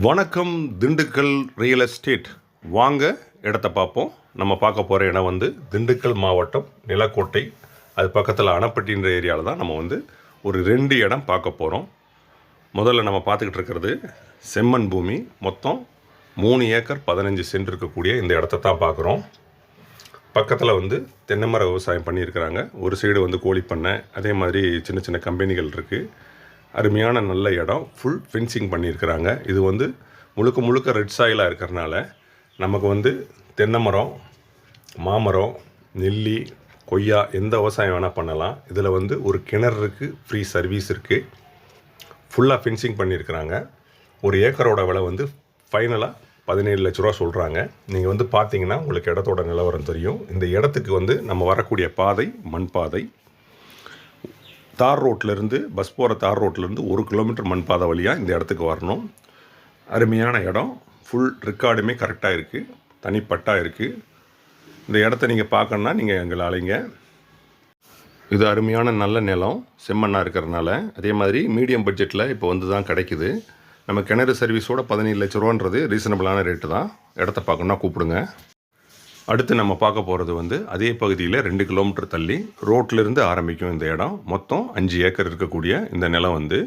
வணக்கம் Dindigul real estate வாங்க இடத்த பார்ப்போம். நம்ம பார்க்க போகிற இடம் வந்து திண்டுக்கல் மாவட்டம் நிலக்கோட்டை. அது பக்கத்தில் அணப்பட்டின்ற ஏரியாவில் தான் நம்ம வந்து ஒரு ரெண்டு இடம் பார்க்க போகிறோம் முதல்ல நம்ம பார்த்துக்கிட்டு இருக்கிறது செம்மண் பூமி. மொத்தம் மூணு ஏக்கர் பதினஞ்சு சென்ட் இருக்கக்கூடிய இந்த இடத்த தான் பார்க்குறோம். பக்கத்தில் வந்து தென்னைமர விவசாயம் பண்ணியிருக்கிறாங்க. ஒரு சைடு வந்து கோழி பண்ணை அதே மாதிரி சின்ன சின்ன கம்பெனிகள் இருக்குது அருமையான நல்ல இடம். ஃபுல் ஃபென்சிங் பண்ணியிருக்கிறாங்க. இது வந்து முழுக்க முழுக்க ரெட் சாயிலாக இருக்கிறனால நமக்கு வந்து தென்னை மரம் மாமரம் நெல்லி கொய்யா எந்த விவசாயம் வேணால் பண்ணலாம். இதில் வந்து ஒரு கிணறு இருக்குது ஃப்ரீ சர்வீஸ் இருக்குது ஃபுல்லாக ஃபென்சிங் பண்ணியிருக்கிறாங்க. ஒரு ஏக்கரோட விலை வந்து ஃபைனலாக பதினேழு லட்ச ரூபா சொல்கிறாங்க நீங்கள் வந்து பார்த்தீங்கன்னா உங்களுக்கு இடத்தோட நிலவரம் தெரியும். இந்த இடத்துக்கு வந்து நம்ம வரக்கூடிய பாதை மண் பாதை தார் ரோட்லேருந்து பஸ் போகிற தார் ரோட்லேருந்து ஒரு கிலோமீட்டர் மண்பாதை வழியாக இந்த இடத்துக்கு வரணும். அருமையான இடம். ஃபுல் ரெக்கார்டுமே கரெக்டாக இருக்குது தனிப்பட்டா இருக்குது இந்த இடத்த நீங்கள் பார்க்கணுன்னா நீங்கள் எங்களை அலைங்க. இது அருமையான நல்ல நிலம். செம்மண்ணாக இருக்கிறதுனால. அதே மாதிரி மீடியம் பட்ஜெட்டில் இப்போ வந்து தான் கிடைக்குது. நம்ம கிணறு சர்வீஸோட பதினேழு லட்ச ரூபான்றது ரீசனபிளான ரேட்டு தான். இடத்த பார்க்கணுன்னா கூப்பிடுங்க. அடுத்து நம்ம பார்க்க போகிறது வந்து அதே பகுதியில் ரெண்டு கிலோமீட்டர் தள்ளி ரோட்லேருந்து ஆரம்பிக்கும் இந்த இடம். மொத்தம் அஞ்சு ஏக்கர் இருக்கக்கூடிய இந்த நிலம் வந்து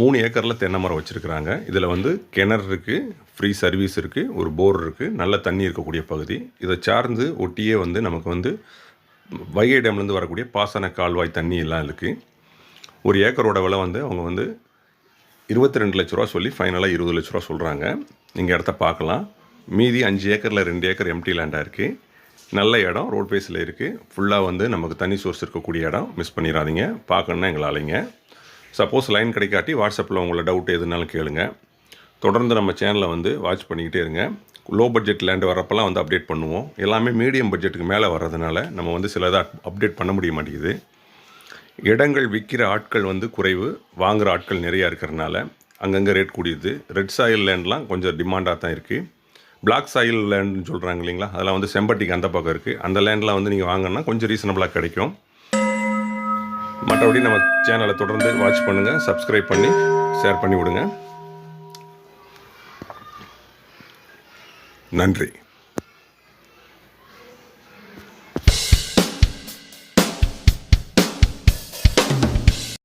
மூணு ஏக்கரில் தென்னை மரம் வச்சுருக்குறாங்க. இதில் வந்து கிணறு இருக்குது ஃப்ரீ சர்வீஸ் இருக்குது ஒரு போர் இருக்குது நல்ல தண்ணி இருக்கக்கூடிய பகுதி. இதை சார்ந்து ஒட்டியே வந்து நமக்கு வந்து வைகை டேம்லேருந்து வரக்கூடிய பாசன கால்வாய் தண்ணி எல்லாம் இருக்குது ஒரு ஏக்கரோட விலை வந்து அவங்க வந்து இருபத்தி ரெண்டு லட்ச ரூபா சொல்லி ஃபைனலாக இருபது லட்ச ரூபா சொல்கிறாங்க நீங்கள் இடத்த பார்க்கலாம். மீதி அஞ்சு ஏக்கரில் ரெண்டு ஏக்கர் எம்டி லேண்டாக இருக்குது நல்ல இடம் ரோட் பேஸில் இருக்குது ஃபுல்லாக வந்து நமக்கு தனி சோர்ஸ் இருக்கக்கூடிய இடம். மிஸ் பண்ணிடாதீங்க பார்க்கணுன்னா எங்களை அலைங்க. சப்போஸ் லைன் கிடைக்காட்டி வாட்ஸ்அப்பில் உங்களை டவுட் எதுனாலும் கேளுங்க. தொடர்ந்து நம்ம சேனலை வந்து வாட்ச் பண்ணிக்கிட்டே இருங்க. லோ பட்ஜெட் லேண்டு வரப்பெல்லாம் வந்து அப்டேட் பண்ணுவோம். எல்லாமே மீடியம் பட்ஜெட்டுக்கு மேலே வர்றதுனால நம்ம வந்து சிலதாக அப்டேட் பண்ண முடிய மாட்டேங்குது. இடங்கள் விற்கிற ஆட்கள் வந்து குறைவு. வாங்குகிற ஆட்கள் நிறையா இருக்கிறனால அங்கங்கே ரேட் கூடியது. ரெட் சாயில் லேண்ட்லாம் கொஞ்சம் டிமாண்டாக தான் இருக்குது பிளாக் சாயில் லேண்டுன்னு சொல்கிறாங்க இல்லைங்களா? அதெல்லாம் வந்து செம்பட்டிக்கு அந்த பக்கம் இருக்குது அந்த லேண்டில் வந்து நீங்கள் வாங்கினா கொஞ்சம் ரீசனபிளாக கிடைக்கும். மற்றபடி நம்ம சேனலை தொடர்ந்து வாட்ச் பண்ணுங்கள் சப்ஸ்கிரைப் பண்ணி ஷேர் பண்ணி விடுங்க. நன்றி.